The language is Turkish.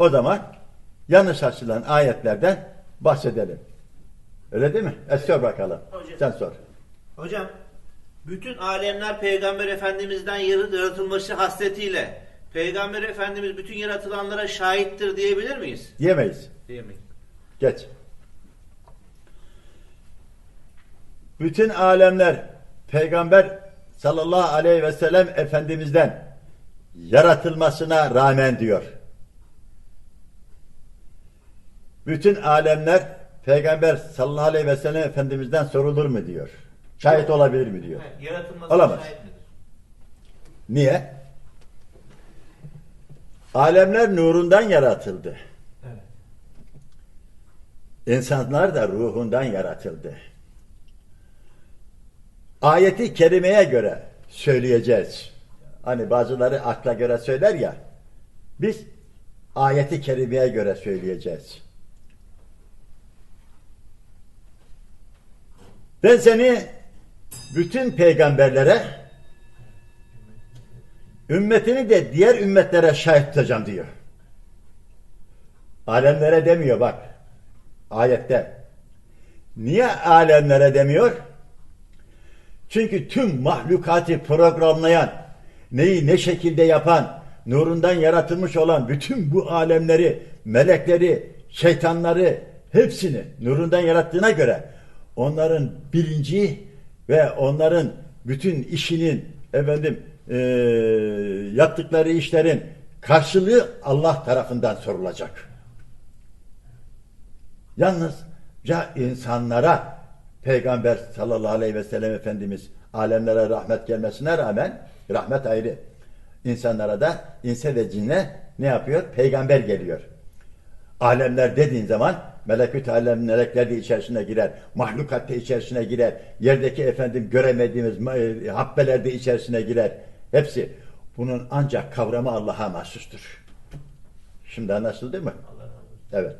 O zaman yanlış açılan ayetlerden bahsedelim. Öyle değil mi? E sor bakalım. Hocam. Sen sor. Hocam, bütün alemler Peygamber Efendimiz'den yaratılması hasretiyle Peygamber Efendimiz bütün yaratılanlara şahittir diyebilir miyiz? Diyemeyiz. Diyemeyiz. Geç. Bütün alemler Peygamber sallallahu aleyhi ve sellem Efendimiz'den yaratılmasına rağmen diyor. Bütün alemler Peygamber sallallahu aleyhi ve sellem Efendimiz'den sorulur mu diyor. Şahit olabilir mi diyor. Yaratılmasına Olamaz. şahit midir? Niye? Alemler nurundan yaratıldı. Evet. İnsanlar da ruhundan yaratıldı. Ayeti kerimeye göre söyleyeceğiz. Hani bazıları akla göre söyler ya. Biz ayeti kerimeye göre söyleyeceğiz. Ben seni bütün peygamberlere ümmetini de diğer ümmetlere şahit tutacağım diyor. Alemlere demiyor bak. Ayette. Niye alemlere demiyor? Çünkü tüm mahlukatı programlayan, neyi ne şekilde yapan, nurundan yaratılmış olan bütün bu alemleri, melekleri, şeytanları hepsini nurundan yarattığına göre onların bilinci ve onların bütün işinin efendim eee, yaptıkları işlerin karşılığı Allah tarafından sorulacak. Yalnız ya insanlara Peygamber sallallahu aleyhi ve sellem Efendimiz alemlere rahmet gelmesine rağmen rahmet ayrı. İnsanlara da inse ve cinne ne yapıyor? Peygamber geliyor. Alemler dediğin zaman melekut alem melekler de içerisine girer. Mahlukat da içerisine girer. Yerdeki efendim göremediğimiz e, habbeler de içerisine girer. Hepsi. Bunun ancak kavramı Allah'a mahsustur. Şimdi anlaşıldı mı? Evet.